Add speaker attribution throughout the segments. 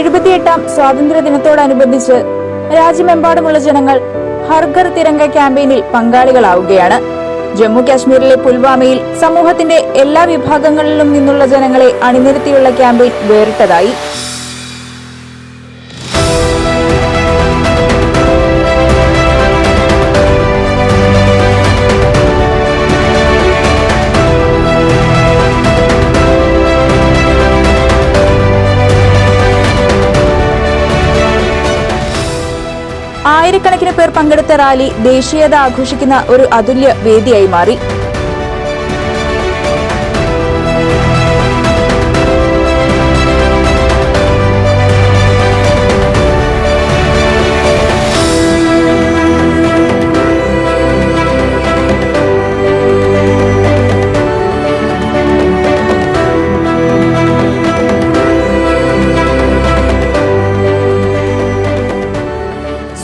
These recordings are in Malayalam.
Speaker 1: എഴുപത്തിയെട്ടാം സ്വാതന്ത്ര്യ ദിനത്തോടനുബന്ധിച്ച് രാജ്യമെമ്പാടുമുള്ള ജനങ്ങൾ ഹർഘർ തിരങ്ക ക്യാമ്പയിനിൽ പങ്കാളികളാവുകയാണ്. ജമ്മു കാശ്മീരിലെ പുൽവാമയിൽ സമൂഹത്തിന്റെ എല്ലാ വിഭാഗങ്ങളിലും നിന്നുള്ള ജനങ്ങളെ അണിനിരത്തിയുള്ള ക്യാമ്പയിൻ വേറിട്ടതായി. ആയിരക്കണക്കിന് പേർ പങ്കെടുത്ത റാലി ദേശീയത ആഘോഷിക്കുന്ന ഒരു അതുല്യ വേദിയായി മാറി.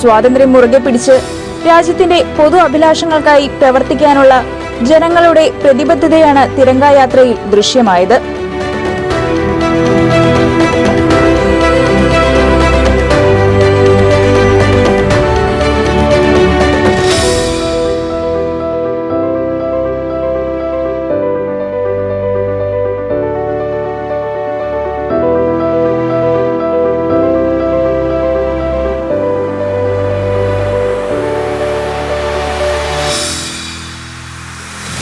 Speaker 1: സ്വാതന്ത്ര്യം മുറുകെ പിടിച്ച് രാജ്യത്തിന്റെ പൊതു അഭിലാഷങ്ങൾക്കായി പ്രവർത്തിക്കാനുള്ള ജനങ്ങളുടെ പ്രതിബദ്ധതയാണ് തിരങ്കായാത്രയിൽ ദൃശ്യമായത്.